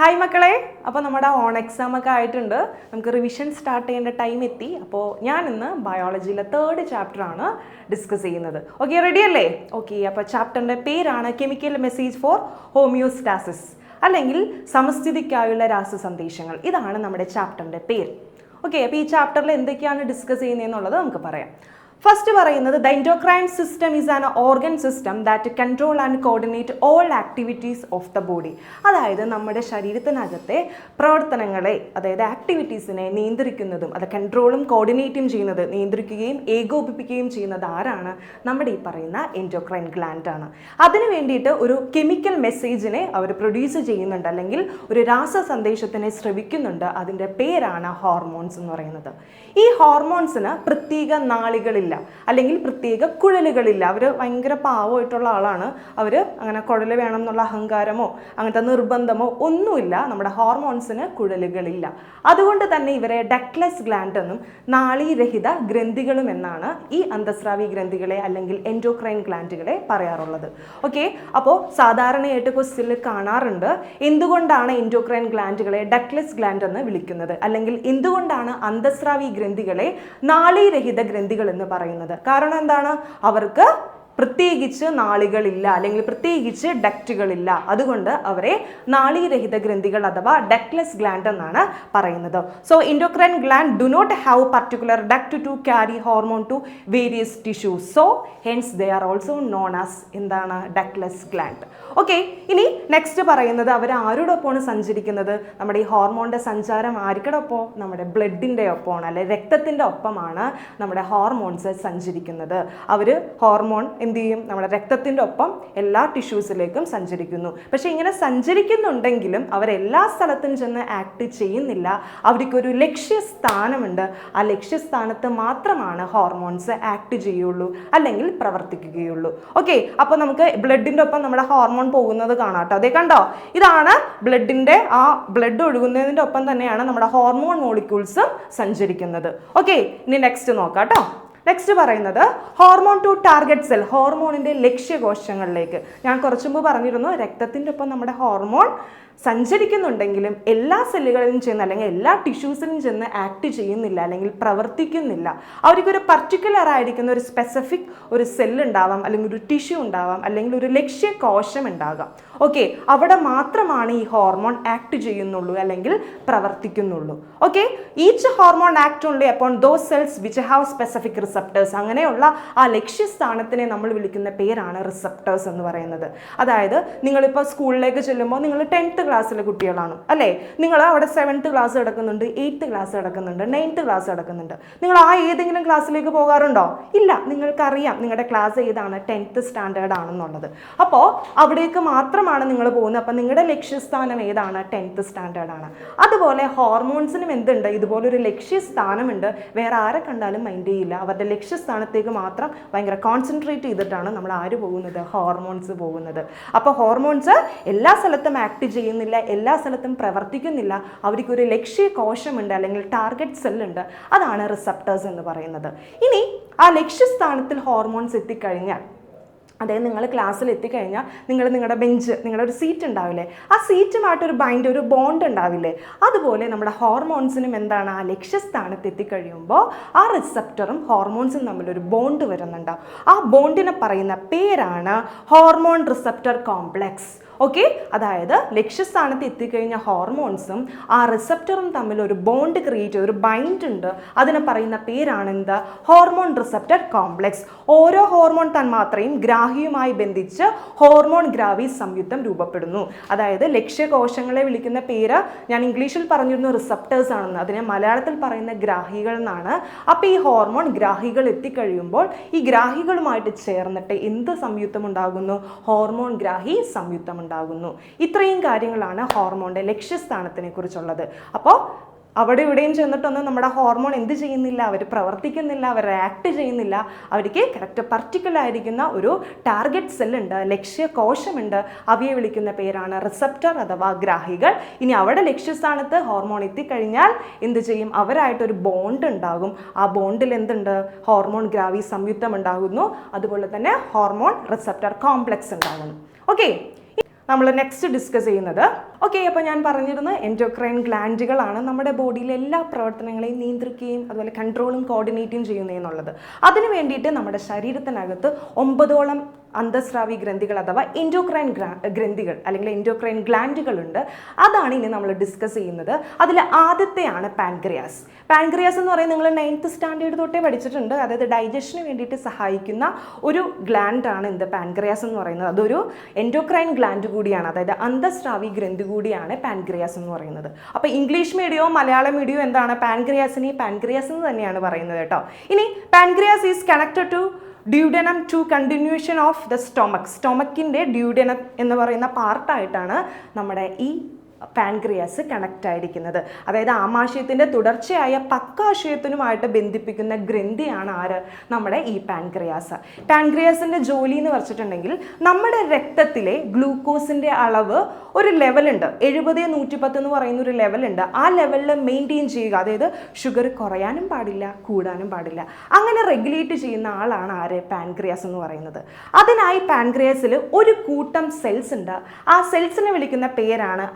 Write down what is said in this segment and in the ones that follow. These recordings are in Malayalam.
ഹായ് മക്കളെ. അപ്പോൾ നമ്മുടെ ഓൺ എക്സാം ഒക്കെ ആയിട്ടുണ്ട്. നമുക്ക് റിവിഷൻ സ്റ്റാർട്ട് ചെയ്യേണ്ട ടൈം എത്തി. അപ്പോൾ ഞാൻ ഇന്ന് ബയോളജിയിലെ തേർഡ് ചാപ്റ്റർ ആണ് ഡിസ്കസ് ചെയ്യുന്നത്. ഓക്കെ റെഡി അല്ലേ? ഓക്കെ അപ്പോൾ ചാപ്റ്ററിന്റെ പേരാണ് കെമിക്കൽ മെസ്സേജ് ഫോർ ഹോമിയോസ്റ്റാസിസ് അല്ലെങ്കിൽ സമസ്ഥിതിക്കായുള്ള രാസസന്ദേശങ്ങൾ. ഇതാണ് നമ്മുടെ ചാപ്റ്ററിന്റെ പേര്. ഓക്കെ അപ്പോൾ ഈ ചാപ്റ്ററിൽ എന്തൊക്കെയാണ് ഡിസ്കസ് ചെയ്യുന്നത് എന്നുള്ളത് നമുക്ക് പറയാം. ഫസ്റ്റ് പറയുന്നത് the endocrine system is an organ system that control and coordinate all activities of the body അതായത് നമ്മുടെ ശരീരത്തിനകത്തെ പ്രവർത്തനങ്ങളെ അതായത് ആക്ടിവിറ്റീസിനെ നിയന്ത്രിക്കുന്നതും അത് കൺട്രോളും കോർഡിനേറ്റും ചെയ്യുന്നത് നിയന്ത്രിക്കുകയും ഏകോപിപ്പിക്കുകയും ചെയ്യുന്നത് ആരാണ്? നമ്മുടെ ഈ പറയുന്ന എൻഡോക്രൈൻ ഗ്ലാൻഡ് ആണ്. അതിനു വേണ്ടിയിട്ട് ഒരു കെമിക്കൽ മെസ്സേജിനെ അവർ പ്രൊഡ്യൂസ് ചെയ്യുന്നുണ്ട് അല്ലെങ്കിൽ ഒരു രാസ സന്ദേശത്തിനെ ശ്രവിക്കുന്നുണ്ട് അതിന്റെ പേരാണ് ഹോർമോൺസ് എന്ന് പറയുന്നത്. ഈ ഹോർമോൺസിന് പ്രത്യേക നാളികളില്ല. അല്ലെങ്കിൽ പ്രത്യേക കുഴലുകളില്ല. അവർ ഭയങ്കര പാവമായിട്ടുള്ള ആളാണ്. അവർ അങ്ങനെ കുഴൽ വേണം എന്നുള്ള അഹങ്കാരമോ അങ്ങനത്തെ നിർബന്ധമോ ഒന്നുമില്ല. നമ്മുടെ ഹോർമോൺസിന് കുഴലുകളില്ല. അതുകൊണ്ട് തന്നെ ഇവരെ ഡക്ലെസ് ഗ്ലാൻഡ് എന്നും നാളീരഹിത ഗ്രന്ഥികളും എന്നാണ് ഈ അന്തസ്രാവി ഗ്രന്ഥികളെ അല്ലെങ്കിൽ എൻഡോക്രൈൻ ഗ്ലാൻഡുകളെ പറയാറുള്ളത്. ഓക്കെ? അപ്പോൾ സാധാരണയായിട്ട് ക്വസ്റ്റ്യനിൽ കാണാറുണ്ട് എന്തുകൊണ്ടാണ് എൻഡോക്രൈൻ ഗ്ലാൻഡുകളെ ഡക്ലെസ് ഗ്ലാൻഡ് എന്ന് വിളിക്കുന്നത്? അല്ലെങ്കിൽ എന്തുകൊണ്ടാണ് അന്തസ്രാവി ഗ്രന്ഥികളെ നാളീരഹിത ഗ്രന്ഥികൾ എന്ന് പറയുന്നത്? കാരണം എന്താണ്? അവർക്ക് പ്രത്യേകിച്ച് നാളികളില്ല അല്ലെങ്കിൽ പ്രത്യേകിച്ച് ഡക്റ്റുകളില്ല. അതുകൊണ്ട് അവരെ നാളീരഹിത ഗ്രന്ഥികൾ അഥവാ ഡക്ലെസ് ഗ്ലാൻഡ് എന്നാണ് പറയുന്നത്. So endocrine gland do not have particular duct to carry hormone to various tissues so hence they are also known as എന്താണ്? ഡക്ലെസ് ഗ്ലാൻഡ് ഓക്കെ ഇനി നെക്സ്റ്റ് പറയുന്നത് അവർ ആരോടൊപ്പമാണ് സഞ്ചരിക്കുന്നത്? നമ്മുടെ ഈ ഹോർമോണിന്റെ സഞ്ചാരം ആർക്കടൊപ്പം നമ്മുടെ ബ്ലഡിന്റെ ഒപ്പമാണ് അല്ലെ രക്തത്തിന്റെ ഒപ്പമാണ് നമ്മുടെ ഹോർമോൺസ് സഞ്ചരിക്കുന്നത്. അവർ ഹോർമോൺ എന്ത് ചെയ്യും? നമ്മുടെ രക്തത്തിന്റെ ഒപ്പം എല്ലാ ടിഷ്യൂസിലേക്കും സഞ്ചരിക്കുന്നു. പക്ഷേ ഇങ്ങനെ സഞ്ചരിക്കുന്നുണ്ടെങ്കിലും അവരെല്ലാ സ്ഥലത്തും ചെന്ന് ആക്ട് ചെയ്യുന്നില്ല. അവർക്കൊരു ലക്ഷ്യസ്ഥാനമുണ്ട്. ആ ലക്ഷ്യസ്ഥാനത്ത് മാത്രമാണ് ഹോർമോൺസ് ആക്ട് ചെയ്യുള്ളൂ അല്ലെങ്കിൽ പ്രവർത്തിക്കുകയുള്ളൂ. ഓക്കെ അപ്പോൾ നമുക്ക് ബ്ലഡിന്റെ ഒപ്പം നമ്മുടെ ഹോർമോൺ പോകുന്നത് കാണാം കേട്ടോ. അതേ കണ്ടോ? ഇതാണ് ബ്ലഡിന്റെ ആ ബ്ലഡ് ഒഴുകുന്നതിന്റെ ഒപ്പം തന്നെയാണ് നമ്മുടെ ഹോർമോൺ മോളിക്യൂൾസും സഞ്ചരിക്കുന്നത്. ഓക്കെ ഇനി നെക്സ്റ്റ് നോക്കാം കേട്ടോ. നെക്സ്റ്റ് പറയുന്നത് ഹോർമോൺ ടു ടാർഗറ്റ് സെൽ ഹോർമോണിന്റെ ലക്ഷ്യകോശങ്ങളിലേക്ക്. ഞാൻ കുറച്ചു പറഞ്ഞിരുന്നു രക്തത്തിന്റെ ഒപ്പം നമ്മുടെ ഹോർമോൺ സഞ്ചരിക്കുന്നുണ്ടെങ്കിലും എല്ലാ സെല്ലുകളിലും ചെന്ന് അല്ലെങ്കിൽ എല്ലാ ടിഷ്യൂസിലും ചെന്ന് ആക്ട് ചെയ്യുന്നില്ല അല്ലെങ്കിൽ പ്രവർത്തിക്കുന്നില്ല. അവർക്കൊരു പർട്ടിക്കുലർ ആയിരിക്കുന്ന ഒരു സ്പെസിഫിക് ഒരു സെല്ല് ഉണ്ടാവാം അല്ലെങ്കിൽ ഒരു ടിഷ്യൂ ഉണ്ടാവാം അല്ലെങ്കിൽ ഒരു ലക്ഷ്യ കോശം ഉണ്ടാകാം. ഓക്കെ അവിടെ മാത്രമാണ് ഈ ഹോർമോൺ ആക്ട് ചെയ്യുന്നുള്ളൂ അല്ലെങ്കിൽ പ്രവർത്തിക്കുന്നുള്ളൂ. Okay each hormone act only upon those cells which have specific receptors അങ്ങനെയുള്ള ആ ലക്ഷ്യസ്ഥാനത്തിനെ നമ്മൾ വിളിക്കുന്ന പേരാണ് റിസപ്റ്റേഴ്സ് എന്ന് പറയുന്നത്. അതായത് നിങ്ങളിപ്പോൾ സ്കൂളിലേക്ക് ചെല്ലുമ്പോൾ നിങ്ങൾ ടെൻത്ത് ക്ലാസ്സിലെ കുട്ടികളാണ്. അല്ലേ? നിങ്ങൾ അവിടെ സെവൻത്ത് ക്ലാസ് കിടക്കുന്നുണ്ട് എയ്ത്ത് ക്ലാസ് കിടക്കുന്നുണ്ട് നയൻത്ത് ക്ലാസ് കിടക്കുന്നുണ്ട്. നിങ്ങൾ ആ ഏതെങ്കിലും ക്ലാസ്സിലേക്ക് പോകാറുണ്ടോ? ഇല്ല. നിങ്ങൾക്കറിയാം നിങ്ങളുടെ ക്ലാസ് ഏതാണ് ടെൻത്ത് സ്റ്റാൻഡേർഡ് ആണെന്നുള്ളത്. അപ്പോൾ അവിടേക്ക് മാത്രമാണ് നിങ്ങൾ പോകുന്നത്. അപ്പം നിങ്ങളുടെ ലക്ഷ്യസ്ഥാനം ഏതാണ്? ടെൻത്ത് സ്റ്റാൻഡേർഡ് ആണ്. അതുപോലെ ഹോർമോൺസിനും എന്തുണ്ട്? ഇതുപോലൊരു ലക്ഷ്യസ്ഥാനമുണ്ട്. വേറെ ആരെ കണ്ടാലും മൈൻഡ് ചെയ്യില്ല. അവരുടെ ലക്ഷ്യസ്ഥാനത്തേക്ക് മാത്രം ഭയങ്കര കോൺസെൻട്രേറ്റ് ചെയ്തിട്ടാണ് നമ്മൾ ആര് പോകുന്നത്? ഹോർമോൺസ് പോകുന്നത്. അപ്പോൾ ഹോർമോൺസ് എല്ലാ സ്ഥലത്തും ആക്ട് ചെയ്യുന്നില്ല എല്ലാ സ്ഥലത്തും പ്രവർത്തിക്കുന്നില്ല അവർക്കൊരു ലക്ഷ്യ കോശമുണ്ട് അല്ലെങ്കിൽ ടാർഗറ്റ് സെല്ലുണ്ട് അതാണ് റിസപ്റ്റേഴ്സ് എന്ന് പറയുന്നത്. ഇനി ആ ലക്ഷ്യസ്ഥാനത്തിൽ ഹോർമോൺസ് എത്തിക്കഴിഞ്ഞാൽ അതായത് നിങ്ങൾ ക്ലാസ്സിൽ എത്തിക്കഴിഞ്ഞാൽ നിങ്ങൾ നിങ്ങളുടെ ബെഞ്ച് നിങ്ങളുടെ ഒരു സീറ്റ് ഉണ്ടാവില്ലേ? ആ സീറ്റുമായിട്ടൊരു ബൈൻഡ് ഒരു ബോണ്ട് ഉണ്ടാവില്ലേ? അതുപോലെ നമ്മുടെ ഹോർമോൺസിനും എന്താണ് ആ ലക്ഷ്യസ്ഥാനത്ത് എത്തിക്കഴിയുമ്പോൾ ആ റിസപ്റ്ററും ഹോർമോൺസും തമ്മിലൊരു ബോണ്ട് വരുന്നുണ്ടാവും ആ ബോണ്ടിനെ പറയുന്ന പേരാണ് ഹോർമോൺ റിസപ്റ്റർ കോംപ്ലെക്സ് ഓക്കെ അതായത് ലക്ഷ്യസ്ഥാനത്ത് എത്തിക്കഴിഞ്ഞ ഹോർമോൺസും ആ റിസപ്റ്ററും തമ്മിൽ ഒരു ബോണ്ട് ക്രിയേറ്റ് ഒരു ബൈൻഡ് ഉണ്ട്. അതിനെ പറയുന്ന പേരാണ് എന്ത് ഹോർമോൺ റിസപ്റ്റർ കോംപ്ലക്സ് ഓരോ ഹോർമോൺ തന്മാത്രയും ഗ്രാഹിയുമായി ബന്ധിച്ച് ഹോർമോൺ ഗ്രാവി സംയുക്തം രൂപപ്പെടുന്നു. അതായത് ലക്ഷ്യകോശങ്ങളെ വിളിക്കുന്ന പേര് ഞാൻ ഇംഗ്ലീഷിൽ പറഞ്ഞിരുന്നു റിസപ്റ്റേഴ്സ് ആണെന്ന്. അതിനെ മലയാളത്തിൽ പറയുന്ന ഗ്രാഹികൾ എന്നാണ്. അപ്പോൾ ഈ ഹോർമോൺ ഗ്രാഹികൾ എത്തിക്കഴിയുമ്പോൾ ഈ ഗ്രാഹികളുമായിട്ട് ചേർന്നിട്ട് എന്ത് സംയുക്തം ഉണ്ടാകുന്നു ഹോർമോൺ ഗ്രാഹി സംയുക്തം ഉണ്ടാകുന്നു. ഇത്രയും കാര്യങ്ങളാണ് ഹോർമോണിന്റെ ലക്ഷ്യസ്ഥാനത്തിനെ കുറിച്ചുള്ളത് അപ്പോൾ അവിടെ ഇവിടെയും ചെന്നിട്ടൊന്നും നമ്മുടെ ഹോർമോൺ എന്ത് ചെയ്യുന്നില്ല അവർ പ്രവർത്തിക്കുന്നില്ല അവർ ആക്ട് ചെയ്യുന്നില്ല അവർക്ക് കറക്റ്റ് പർട്ടിക്കുലർ ആയിരിക്കുന്ന ഒരു ടാർഗറ്റ് സെല്ലുണ്ട് ലക്ഷ്യകോശമുണ്ട്. അവയെ വിളിക്കുന്ന പേരാണ് റിസപ്റ്റർ അഥവാ ഗ്രാഹികൾ. ഇനി അവിടെ ലക്ഷ്യസ്ഥാനത്ത് ഹോർമോൺ എത്തിക്കഴിഞ്ഞാൽ എന്ത് ചെയ്യും? അവരായിട്ടൊരു ബോണ്ട് ഉണ്ടാകും. ആ ബോണ്ടിൽ എന്തുണ്ട്? ഹോർമോൺ ഗ്രാവി സംയുക്തം ഉണ്ടാകുന്നു അതുപോലെ തന്നെ ഹോർമോൺ റിസപ്റ്റർ കോംപ്ലക്സ് ഉണ്ടാകുന്നു. ഓക്കെ നമ്മൾ നെക്സ്റ്റ് ഡിസ്കസ് ചെയ്യുന്നത്. ഓക്കെ അപ്പോൾ ഞാൻ പറഞ്ഞിരുന്നത് എൻഡോക്രൈൻ ഗ്ലാൻഡുകളാണ് നമ്മുടെ ബോഡിയിലെ എല്ലാ പ്രവർത്തനങ്ങളെയും നിയന്ത്രിക്കുകയും അതുപോലെ കൺട്രോളും കോർഡിനേറ്റും ചെയ്യുന്നതെന്നുള്ളത്. അതിനു വേണ്ടിയിട്ട് നമ്മുടെ ശരീരത്തിനകത്ത് ഒമ്പതോളം അന്തസ്രാവി ഗ്രന്ഥികൾ അഥവാ എൻഡോക്രൈൻ ഗ്രന്ഥികൾ അല്ലെങ്കിൽ എൻഡോക്രൈൻ ഗ്ലാൻഡുകളുണ്ട് അതാണ് ഇനി നമ്മൾ ഡിസ്കസ് ചെയ്യുന്നത്. അതിൽ ആദ്യത്തെയാണ് പാൻക്രിയാസ് പാൻക്രിയാസ് എന്ന് പറയുന്നത് നിങ്ങൾ നയൻത്ത് സ്റ്റാൻഡേർഡ് തൊട്ടേ പഠിച്ചിട്ടുണ്ട്. അതായത് ഡൈജഷന് വേണ്ടിയിട്ട് സഹായിക്കുന്ന ഒരു ഗ്ലാൻഡാണ് എന്ത് പാൻക്രിയാസ് എന്ന് പറയുന്നത്. അതൊരു എൻഡോക്രൈൻ ഗ്ലാൻഡ് കൂടിയാണ്. അതായത് അന്തസ്രാവി ഗ്രന്ഥി കൂടിയാണ് പാൻക്രിയാസ് എന്ന് പറയുന്നത്. അപ്പോൾ ഇംഗ്ലീഷ് മീഡിയോ മലയാളം മീഡിയോ എന്താണ്? പാൻക്രിയാസിനെ പാൻക്രിയാസ് എന്ന് തന്നെയാണ് പറയുന്നത് കേട്ടോ. ഇനി pancreas is connected to duodenum to continuation of the stomach സ്റ്റൊമക്കിന്റെ duodenum എന്ന് പറയുന്ന പാർട്ടായിട്ടാണ് നമ്മുടെ ഈ പാൻക്രിയാസ് കണക്റ്റ് ആയിരിക്കുന്നത്. അതായത് ആമാശയത്തിന്റെ തുടർച്ചയായ പക്കാശയത്തിനുമായിട്ട് ബന്ധിപ്പിക്കുന്ന ഗ്രന്ഥിയാണ് ആര്? നമ്മുടെ ഈ പാൻക്രിയാസ് പാൻക്രിയാസിന്റെ ജോലി എന്ന് വെച്ചിട്ടുണ്ടെങ്കിൽ നമ്മുടെ രക്തത്തിലെ ഗ്ലൂക്കോസിന്റെ അളവ് ഒരു ലെവലുണ്ട് എഴുപത് നൂറ്റിപ്പത്ത് എന്ന് പറയുന്ന ഒരു ലെവലുണ്ട് ആ ലെവലിൽ മെയിന്റെയിൻ ചെയ്യുക. അതായത് ഷുഗർ കുറയാനും പാടില്ല കൂടാനും പാടില്ല. അങ്ങനെ റെഗുലേറ്റ് ചെയ്യുന്ന ആളാണ് ആര്? പാൻക്രിയാസ് എന്ന് പറയുന്നത്. അതിനായി പാൻക്രിയാസിൽ ഒരു കൂട്ടം സെൽസ് ഉണ്ട്. ആ സെൽസിനെ വിളിക്കുന്ന പേരാണ്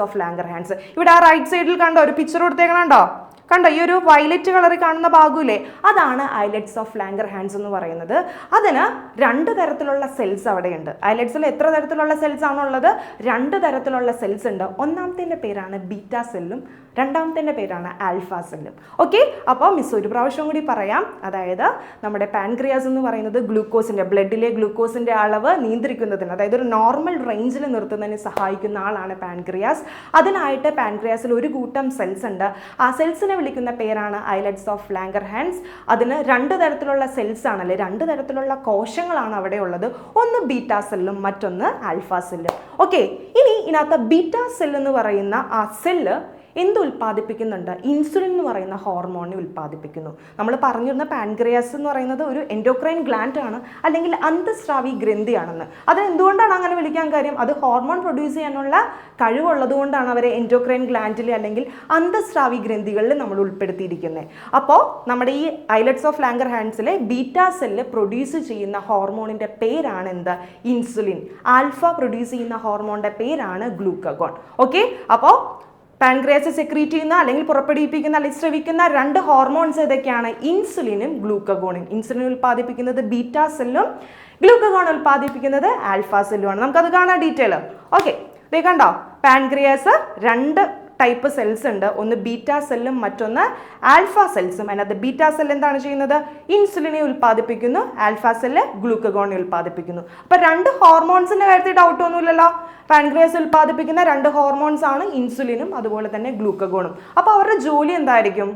ഓഫ് ലാംഗർ ഹാൻഡ്സ് ഇവിടെ ആ റൈറ്റ് സൈഡിൽ കണ്ടോ ഒരു പിക്ചർ കൊടുത്തേക്കണുണ്ടോ? കണ്ടോ ഈ ഒരു വയലറ്റ് കളറിൽ കാണുന്ന ഭാഗമില്ലേ അതാണ് ഐലറ്റ്സ് ഓഫ് ലാങ്കർ ഹാൻഡ്സ് എന്ന് പറയുന്നത്. അതിന് രണ്ട് തരത്തിലുള്ള സെൽസ് അവിടെയുണ്ട്. ഐലറ്റ്സിൽ എത്ര തരത്തിലുള്ള സെൽസ് ആണുള്ളത്? രണ്ട് തരത്തിലുള്ള സെൽസ് ഉണ്ട്. ഒന്നാമത്തെ പേരാണ് ബീറ്റ സെല്ലും രണ്ടാമത്തെ പേരാണ് ആൽഫ സെല്ലും ഓക്കെ അപ്പോൾ മിസ് ഒരു പ്രാവശ്യം കൂടി പറയാം. അതായത് നമ്മുടെ പാൻക്രിയാസ് എന്ന് പറയുന്നത് ഗ്ലൂക്കോസിന്റെ ബ്ലഡിലെ ഗ്ലൂക്കോസിന്റെ അളവ് നിയന്ത്രിക്കുന്നതിന് അതായത് ഒരു നോർമൽ റേഞ്ചിൽ നിർത്തുന്നതിന് സഹായിക്കുന്ന ആളാണ് പാൻക്രിയാസ് അതിനായിട്ട് പാൻക്രിയാസിൽ ഒരു കൂട്ടം സെൽസ് ഉണ്ട്. ആ സെൽസിനെ വിളിക്കുന്ന പേരാണ് ഐലറ്റ്സ് ഓഫ് ലാങ്കർ ഹാൻഡ്സ് അതിന് രണ്ട് തരത്തിലുള്ള സെൽസ് ആണല്ലേ? രണ്ട് തരത്തിലുള്ള കോശങ്ങളാണ് അവിടെ ഉള്ളത്. ഒന്ന് ബീറ്റാ സെല്ലും മറ്റൊന്ന് ആൽഫ സെല്ലും ഓക്കെ ഇനി ഇതിനകത്ത് ബീറ്റാ സെൽ എന്ന് പറയുന്ന ആ സെല്ല് എന്ത് ഉൽപ്പാദിപ്പിക്കുന്നുണ്ട്? ഇൻസുലിൻ എന്ന് പറയുന്ന ഹോർമോണിനെ ഉൽപ്പാദിപ്പിക്കുന്നു. നമ്മൾ പറഞ്ഞിരുന്ന പാൻക്രിയാസ് എന്ന് പറയുന്നത് ഒരു എൻഡോക്രൈൻ ഗ്ലാൻഡ് ആണ് അല്ലെങ്കിൽ അന്തസ്രാവി ഗ്രന്ഥിയാണെന്ന്. അത് എന്തുകൊണ്ടാണ് അങ്ങനെ വിളിക്കാൻ കാര്യം? അത് ഹോർമോൺ പ്രൊഡ്യൂസ് ചെയ്യാനുള്ള കഴിവുള്ളത് കൊണ്ടാണ് അവരെ എൻഡോക്രൈൻ ഗ്ലാൻഡിൽ അല്ലെങ്കിൽ അന്തസ്രാവി ഗ്രന്ഥികളിൽ നമ്മൾ ഉൾപ്പെടുത്തിയിരിക്കുന്നത്. അപ്പോൾ നമ്മുടെ ഈ ഐലറ്റ്സ് ഓഫ് ലാങ്കർ ഹാൻഡ്സിലെ ബീറ്റാ സെല്ല് പ്രൊഡ്യൂസ് ചെയ്യുന്ന ഹോർമോണിന്റെ പേരാണ് എന്ത് ഇൻസുലിൻ. ആൽഫ പ്രൊഡ്യൂസ് ചെയ്യുന്ന ഹോർമോണിന്റെ പേരാണ് ഗ്ലൂക്കഗോൺ. ഓക്കെ? അപ്പോൾ പാൻക്രിയാസ് സെക്രീറ്റ് ചെയ്യുന്ന അല്ലെങ്കിൽ പുറപ്പെടുവിപ്പിക്കുന്ന അല്ലെങ്കിൽ സ്രവിക്കുന്ന രണ്ട് ഹോർമോൺസ് ഏതൊക്കെയാണ്? ഇൻസുലിനും ഗ്ലൂക്കഗോണും ഇൻസുലിൻ ഉൽപ്പാദിപ്പിക്കുന്നത് ബീറ്റാ സെല്ലും ഗ്ലൂക്കഗോൺ ഉൽപ്പാദിപ്പിക്കുന്നത് ആൽഫ സെല്ലുമാണ് നമുക്കത് കാണാം ഡീറ്റെയിൽ ഓക്കെ കണ്ടോ? പാൻക്രിയാസ് രണ്ട് ടൈപ്പ് സെൽസ് ഉണ്ട്. ഒന്ന് ബീറ്റാ സെല്ലും മറ്റൊന്ന് ആൽഫ സെൽസും അതിനകത്ത് ബീറ്റാ സെൽ എന്താണ് ചെയ്യുന്നത്? ഇൻസുലിനെ ഉൽപ്പാദിപ്പിക്കുന്നു. ആൽഫ സെല്ല് ഗ്ലൂക്കഗോണെ ഉൽപ്പാദിപ്പിക്കുന്നു. അപ്പോൾ രണ്ട് ഹോർമോൺസിന്റെ കാര്യത്തിൽ ഡൗട്ട് ഒന്നുമില്ലല്ലോ. പാൻക്രിയാസ് ഉൽപ്പാദിപ്പിക്കുന്ന രണ്ട് ഹോർമോൺസ് ആണ് ഇൻസുലിനും അതുപോലെ തന്നെ ഗ്ലൂക്കഗോണും. അപ്പോൾ അവരുടെ ജോലി എന്തായിരിക്കും?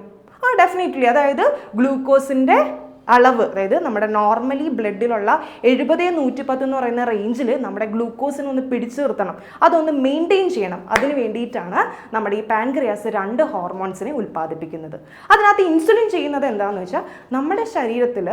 ആ ഡെഫിനറ്റ്ലി അതായത് ഗ്ലൂക്കോസിന്റെ അളവ് അതായത് നമ്മുടെ നോർമലി ബ്ലഡിലുള്ള എഴുപത് നൂറ്റി പത്ത് എന്ന് പറയുന്ന റേഞ്ചിൽ നമ്മുടെ ഗ്ലൂക്കോസിനെ ഒന്ന് പിടിച്ചു നിർത്തണം. അതൊന്ന് മെയിന്റെയിൻ ചെയ്യണം. അതിന് വേണ്ടിയിട്ടാണ് നമ്മുടെ ഈ പാൻക്രിയാസ് രണ്ട് ഹോർമോൺസിനെ ഉൽപ്പാദിപ്പിക്കുന്നത്. അതിനകത്ത് ഇൻസുലിൻ ചെയ്യുന്നത് എന്താണെന്ന് വെച്ചാൽ നമ്മുടെ ശരീരത്തിൽ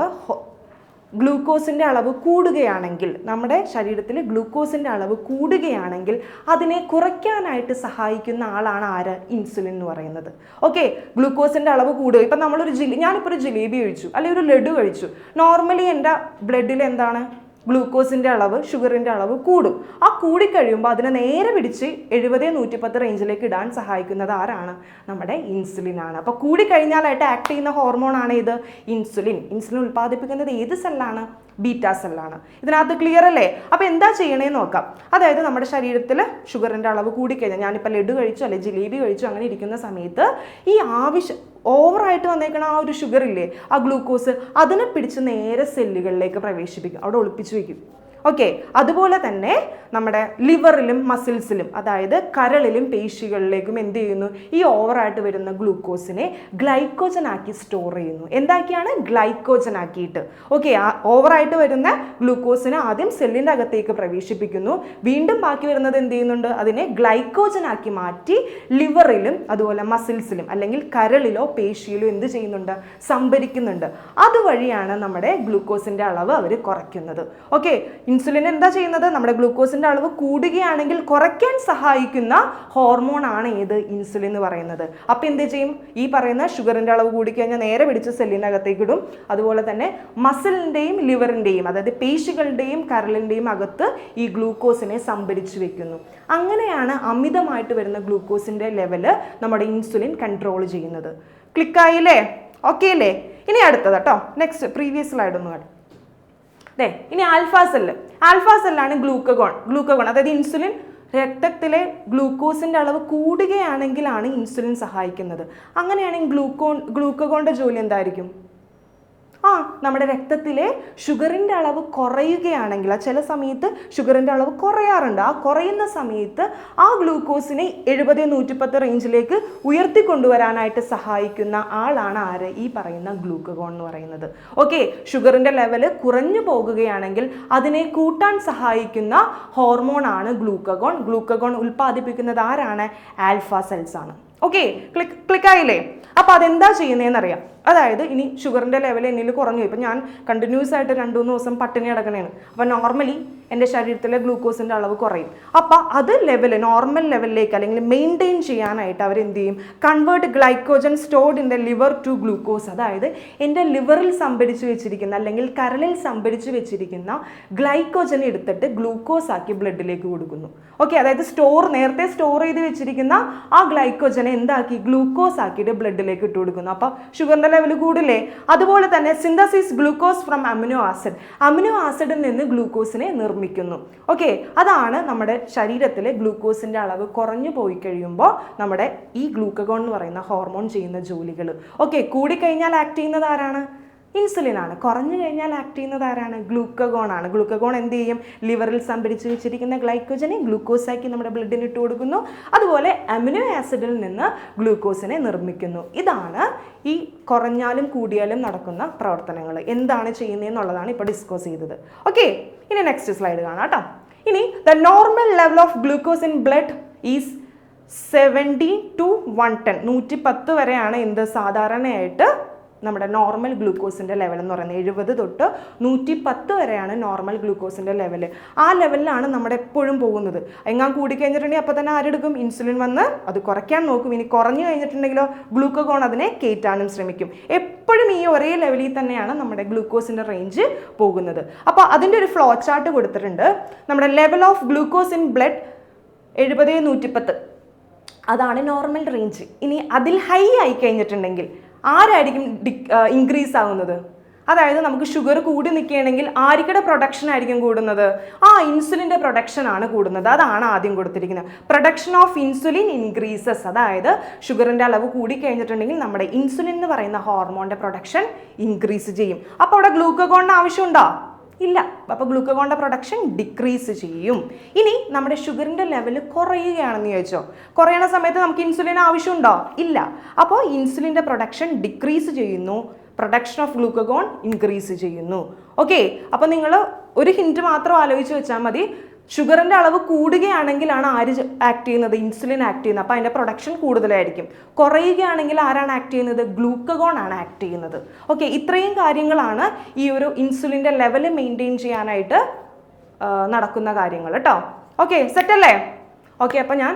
ഗ്ലൂക്കോസിന്റെ അളവ് കൂടുകയാണെങ്കിൽ നമ്മുടെ ശരീരത്തിൽ ഗ്ലൂക്കോസിന്റെ അളവ് കൂടുകയാണെങ്കിൽ അതിനെ കുറയ്ക്കാനായിട്ട് സഹായിക്കുന്ന ആളാണ് ആര്? ഇൻസുലിൻ എന്ന് പറയുന്നത്. ഓക്കെ ഗ്ലൂക്കോസിന്റെ അളവ് കൂടുക. ഇപ്പം നമ്മളൊരു ജിലി ഞാനിപ്പോൾ ഒരു ജിലേബി കഴിച്ചു അല്ലെങ്കിൽ ഒരു ലഡു കഴിച്ചു. നോർമലി എന്റെ ബ്ലഡിൽ എന്താണ്? ഗ്ലൂക്കോസിന്റെ അളവ് ഷുഗറിന്റെ അളവ് കൂടും. ആ കൂടിക്കഴിയുമ്പോൾ അതിനെ നേരെ പിടിച്ച് എഴുപത് നൂറ്റിപ്പത്ത് റേഞ്ചിലേക്ക് ഇടാൻ സഹായിക്കുന്നത് ആരാണ്? നമ്മുടെ ഇൻസുലിൻ ആണ്. അപ്പോൾ കൂടിക്കഴിഞ്ഞാലായിട്ട് ആക്ട് ചെയ്യുന്ന ഹോർമോൺ ആണ് ഇത്. ഇൻസുലിൻ. ഇൻസുലിൻ ഉൽപ്പാദിപ്പിക്കുന്നത് ഏത് സെല്ലാണ് ബീറ്റാ സെല്ലാണ് ഇതിനകത്ത് ക്ലിയർ അല്ലേ? അപ്പോൾ എന്താ ചെയ്യണേ നോക്കാം. അതായത് നമ്മുടെ ശരീരത്തിൽ ഷുഗറിന്റെ അളവ് കൂടിക്കഴിഞ്ഞാൽ ഞാനിപ്പോൾ ലഡു കഴിച്ചു അല്ലെങ്കിൽ ജിലേബി കഴിച്ചു അങ്ങനെ ഇരിക്കുന്ന സമയത്ത് ഈ ആവശ്യം ഓവറായിട്ട് വന്നേക്കണ ആ ഒരു ഷുഗർ ഇല്ലേ ആ ഗ്ലൂക്കോസ് അതിനെ പിടിച്ച് നേരെ സെല്ലുകളിലേക്ക് പ്രവേശിപ്പിക്കും. അവിടെ ഒളിപ്പിച്ചു വെക്കും. ഓക്കെ അതുപോലെ തന്നെ നമ്മുടെ ലിവറിലും മസിൽസിലും അതായത് കരളിലും പേശികളിലേക്കും എന്ത് ചെയ്യുന്നു? ഈ ഓവറായിട്ട് വരുന്ന ഗ്ലൂക്കോസിനെ ഗ്ലൈക്കോജൻ ആക്കി സ്റ്റോർ ചെയ്യുന്നു. എന്താക്കിയാണ്? ഗ്ലൈക്കോജൻ ഓക്കെ ഓവറായിട്ട് വരുന്ന ഗ്ലൂക്കോസിനെ ആദ്യം സെല്ലിന്റെ അകത്തേക്ക് പ്രവേശിപ്പിക്കുന്നു. വീണ്ടും ബാക്കി വരുന്നത് എന്ത് ചെയ്യുന്നുണ്ട്? അതിനെ ഗ്ലൈക്കോജൻ ആക്കി മാറ്റി ലിവറിലും അതുപോലെ മസിൽസിലും അല്ലെങ്കിൽ കരളിലോ പേശിയിലോ എന്ത് ചെയ്യുന്നുണ്ട്? സംഭരിക്കുന്നുണ്ട്. അതുവഴിയാണ് നമ്മുടെ ഗ്ലൂക്കോസിന്റെ അളവ് അവർ കുറയ്ക്കുന്നത്. ഓക്കെ ഇൻസുലിൻ എന്താ ചെയ്യുന്നത്? നമ്മുടെ ഗ്ലൂക്കോസിന്റെ അളവ് കൂടുകയാണെങ്കിൽ കുറയ്ക്കാൻ സഹായിക്കുന്ന ഹോർമോൺ ആണ് ഏത്? ഇൻസുലിൻ എന്ന് പറയുന്നത്. അപ്പോൾ എന്ത് ചെയ്യും? ഈ പറയുന്ന ഷുഗറിന്റെ അളവ് കൂടിക്കഴിഞ്ഞാൽ നേരെ പിടിച്ച് സെല്ലിനകത്തേക്ക് ഇടും. അതുപോലെ തന്നെ മസിലിന്റെയും ലിവറിന്റെയും അതായത് പേശികളുടെയും കരളിന്റെയും അകത്ത് ഈ ഗ്ലൂക്കോസിനെ സംഭരിച്ചു വെക്കുന്നു. അങ്ങനെയാണ് അമിതമായിട്ട് വരുന്ന ഗ്ലൂക്കോസിന്റെ ലെവൽ നമ്മുടെ ഇൻസുലിൻ കൺട്രോൾ ചെയ്യുന്നത്. ക്ലിക്കായില്ലേ? ഓക്കെ അല്ലേ ഇനി അടുത്തത് കേട്ടോ. നെക്സ്റ്റ് പ്രീവിയസ് സ്ലൈഡ് ഒന്ന് അതെ ഇനി ആൽഫാ സെല്ല്. ആൽഫാ സെല്ലാണ് ഗ്ലൂക്കഗോൺ. ഗ്ലൂക്കഗോൺ അതായത് ഇൻസുലിൻ രക്തത്തിലെ ഗ്ലൂക്കോസിന്റെ അളവ് കൂടുകയാണെങ്കിലാണ് ഇൻസുലിൻ സഹായിക്കുന്നത്. അങ്ങനെയാണെങ്കിൽ ഗ്ലൂക്കോൺ ഗ്ലൂക്കഗോണിന്റെ ജോലി എന്തായിരിക്കും? ആ നമ്മുടെ രക്തത്തിലെ ഷുഗറിന്റെ അളവ് കുറയുകയാണെങ്കിൽ ചില സമയത്ത് ഷുഗറിന്റെ അളവ് കുറയാറുണ്ട്. ആ കുറയുന്ന സമയത്ത് ആ ഗ്ലൂക്കോസിനെ എഴുപത് നൂറ്റിപ്പത്ത് റേഞ്ചിലേക്ക് ഉയർത്തിക്കൊണ്ടുവരാനായിട്ട് സഹായിക്കുന്ന ആളാണ് ആര്? ഈ പറയുന്ന ഗ്ലൂക്കഗോൺ എന്ന് പറയുന്നത്. ഓക്കെ ഷുഗറിന്റെ ലെവൽ കുറഞ്ഞു പോകുകയാണെങ്കിൽ അതിനെ കൂട്ടാൻ സഹായിക്കുന്ന ഹോർമോൺ ആണ് ഗ്ലൂക്കഗോൺ. ഗ്ലൂക്കഗോൺ ഉൽപ്പാദിപ്പിക്കുന്നത് ആരാണ്? ആൽഫ സെൽസ് ആണ്. ഓക്കെ ക്ലിക്ക് ക്ലിക്കായില്ലേ? അപ്പോൾ അതെന്താ ചെയ്യുന്നതെന്ന് അറിയാം അതായത് ഇനി ഷുഗറിന്റെ ലെവൽ എന്നിൽ കുറഞ്ഞു ഇപ്പം ഞാൻ കണ്ടിന്യൂസ് ആയിട്ട് രണ്ട് മൂന്ന് ദിവസം പട്ടിണി കിടക്കണേണ്. അപ്പോൾ നോർമലി എന്റെ ശരീരത്തിലെ ഗ്ലൂക്കോസിന്റെ അളവ് കുറയും. അപ്പോൾ അത് ലെവൽ നോർമൽ ലെവലിലേക്ക് അല്ലെങ്കിൽ മെയിന്റെയിൻ ചെയ്യാനായിട്ട് അവർ എന്ത് ചെയ്യും? Convert glycogen stored in the liver to glucose അതായത് എന്റെ ലിവറിൽ സംഭരിച്ചു വെച്ചിരിക്കുന്ന അല്ലെങ്കിൽ കരളിൽ സംഭരിച്ചു വെച്ചിരിക്കുന്ന ഗ്ലൈക്കോജൻ എടുത്തിട്ട് ഗ്ലൂക്കോസ് ആക്കി ബ്ലഡിലേക്ക് കൊടുക്കുന്നു. ഓക്കെ അതായത് സ്റ്റോർ നേരത്തെ സ്റ്റോർ ചെയ്ത് വെച്ചിരിക്കുന്ന ആ ഗ്ലൈക്കോജനെ എന്താക്കി? ഗ്ലൂക്കോസ് ആക്കിയിട്ട് ബ്ലഡിലേക്ക് ഇട്ട് കൊടുക്കുന്നു. അപ്പോൾ ഷുഗറിന്റെ ലെവൽ കൂടില്ലേ? അതുപോലെ തന്നെ synthesis glucose from amino acid amino ആസിഡിൽ നിന്ന് ഗ്ലൂക്കോസിനെ നിർമ്മിക്കുന്നു. ഓക്കെ അതാണ് നമ്മുടെ ശരീരത്തിലെ ഗ്ലൂക്കോസിന്റെ അളവ് കുറഞ്ഞു പോയി കഴിയുമ്പോൾ നമ്മുടെ ഈ ഗ്ലൂക്കഗോൺ എന്ന് പറയുന്ന ഹോർമോൺ ചെയ്യുന്ന ജോലികൾ ഓക്കെ കൂടിക്കഴിഞ്ഞാൽ ആക്ട് ചെയ്യുന്നത് ആരാണ്? ഇൻസുലിൻ ആണ് കുറഞ്ഞു കഴിഞ്ഞാൽ ആക്ട് ചെയ്യുന്നത് ആരാണ്? ഗ്ലൂക്കഗോൺ ആണ്. ഗ്ലൂക്കഗോൺ എന്ത് ചെയ്യും? ലിവറിൽ സംഭരിച്ചു വെച്ചിരിക്കുന്ന ഗ്ലൈക്കോജനെ ഗ്ലൂക്കോസാക്കി നമ്മുടെ ബ്ലഡിന് ഇട്ട് കൊടുക്കുന്നു. അതുപോലെ അമിനോ ആസിഡിൽ നിന്ന് ഗ്ലൂക്കോസിനെ നിർമ്മിക്കുന്നു. ഇതാണ് ഈ കുറഞ്ഞാലും കൂടിയാലും നടക്കുന്ന പ്രവർത്തനങ്ങൾ. എന്താണ് ചെയ്യുന്നതെന്നുള്ളതാണ് ഇപ്പോൾ ഡിസ്കസ് ചെയ്തത്. ഓക്കെ ഇനി നെക്സ്റ്റ് സ്ലൈഡ് കാണാം കേട്ടോ. ഇനി the normal level of glucose in blood is seventy to one ten നൂറ്റി പത്ത് വരെയാണ് എന്ത് സാധാരണയായിട്ട് നമ്മുടെ നോർമൽ ഗ്ലൂക്കോസിന്റെ ലെവൽ എന്ന് പറയുന്നത് എഴുപത് തൊട്ട് നൂറ്റി പത്ത് വരെയാണ് നോർമൽ ഗ്ലൂക്കോസിന്റെ ലെവൽ ആ ലെവലിലാണ് നമ്മുടെ എപ്പോഴും പോകുന്നത്. എങ്ങാൻ കൂടിക്കഴിഞ്ഞിട്ടുണ്ടെങ്കിൽ അപ്പോൾ തന്നെ ആരെടുക്കും? ഇൻസുലിൻ വന്ന് അത് കുറയ്ക്കാൻ നോക്കും. ഇനി കുറഞ്ഞു കഴിഞ്ഞിട്ടുണ്ടെങ്കിലോ ഗ്ലൂക്കോൺ അതിനെ കയറ്റാനും ശ്രമിക്കും. എപ്പോഴും ഈ ഒരേ ലെവലിൽ തന്നെയാണ് നമ്മുടെ ഗ്ലൂക്കോസിന്റെ റേഞ്ച് പോകുന്നത്. അപ്പോൾ അതിന്റെ ഒരു ഫ്ലോ ചാർട്ട് കൊടുത്തിട്ടുണ്ട്. നമ്മുടെ level of glucose in blood എഴുപത് നൂറ്റിപ്പത്ത്. അതാണ് നോർമൽ റേഞ്ച് ഇനി അതിൽ ഹൈ ആയി കഴിഞ്ഞിട്ടുണ്ടെങ്കിൽ ആരായിരിക്കും ഇൻക്രീസ് ആവുന്നത്? അതായത് നമുക്ക് ഷുഗർ കൂടി നിൽക്കുകയാണെങ്കിൽ ആരിക്കടെ പ്രൊഡക്ഷൻ ആയിരിക്കും കൂടുന്നത്? ആ ഇൻസുലിന്റെ പ്രൊഡക്ഷൻ ആണ് കൂടുന്നത്. അതാണ് ആദ്യം കൊടുത്തിരിക്കുന്നത്. പ്രൊഡക്ഷൻ ഓഫ് ഇൻസുലിൻ ഇൻക്രീസസ് അതായത് ഷുഗറിന്റെ അളവ് കൂടി കഴിഞ്ഞിട്ടുണ്ടെങ്കിൽ നമ്മുടെ ഇൻസുലിൻ എന്ന് പറയുന്ന ഹോർമോണിന്റെ പ്രൊഡക്ഷൻ ഇൻക്രീസ് ചെയ്യും. അപ്പോൾ അവിടെ ഗ്ലൂക്കോണിന് ആവശ്യമുണ്ടോ? ഇല്ല. അപ്പോൾ ഗ്ലൂക്കോണിന്റെ പ്രൊഡക്ഷൻ ഡിക്രീസ് ചെയ്യും. ഇനി നമ്മുടെ ഷുഗറിന്റെ ലെവൽ കുറയുകയാണെന്ന് ചോദിച്ചോ? കുറയണ സമയത്ത് നമുക്ക് ഇൻസുലിൻ ആവശ്യമുണ്ടോ? ഇല്ല. അപ്പോൾ ഇൻസുലിന്റെ പ്രൊഡക്ഷൻ ഡിക്രീസ് ചെയ്യുന്നു. പ്രൊഡക്ഷൻ ഓഫ് ഗ്ലൂക്കോൺ ഇൻക്രീസ് ചെയ്യുന്നു. ഓക്കെ അപ്പോൾ നിങ്ങൾ ഒരു ഹിന്റ് മാത്രം ആലോചിച്ച് വെച്ചാൽ മതി. ഷുഗറിന്റെ അളവ് കൂടുകയാണെങ്കിലാണ് ആര് ആക്ട് ചെയ്യുന്നത്? ഇൻസുലിൻ ആക്ട് ചെയ്യുന്നത്. അപ്പോൾ അതിന്റെ പ്രൊഡക്ഷൻ കൂടുതലായിരിക്കും. കുറയുകയാണെങ്കിൽ ആരാണ് ആക്ട് ചെയ്യുന്നത്? ഗ്ലൂക്കഗോൺ ആണ് ആക്ട് ചെയ്യുന്നത്. ഓക്കെ ഇത്രയും കാര്യങ്ങളാണ് ഈ ഒരു ഇൻസുലിന്റെ ലെവൽ മെയിന്റെയിൻ ചെയ്യാനായിട്ട് നടക്കുന്ന കാര്യങ്ങൾ കേട്ടോ ഓക്കെ സെറ്റല്ലേ ഓക്കെ അപ്പോൾ ഞാൻ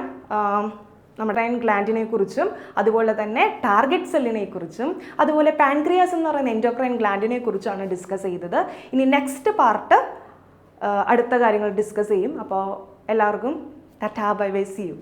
നമ്മുടെ നമ്മുടെ ഗ്ലാൻഡിനെ കുറിച്ചും അതുപോലെ തന്നെ ടാർഗറ്റ് സെല്ലിനെ കുറിച്ചും അതുപോലെ പാൻക്രിയാസ് എന്ന് പറയുന്ന എൻഡോക്രൈൻ ഗ്ലാൻഡിനെ കുറിച്ചാണ് ഡിസ്കസ് ചെയ്തത്. ഇനി നെക്സ്റ്റ് പാർട്ട് അടുത്ത കാര്യങ്ങൾ ഡിസ്കസ് ചെയ്യും. അപ്പോൾ എല്ലാവർക്കും tata bye bye see you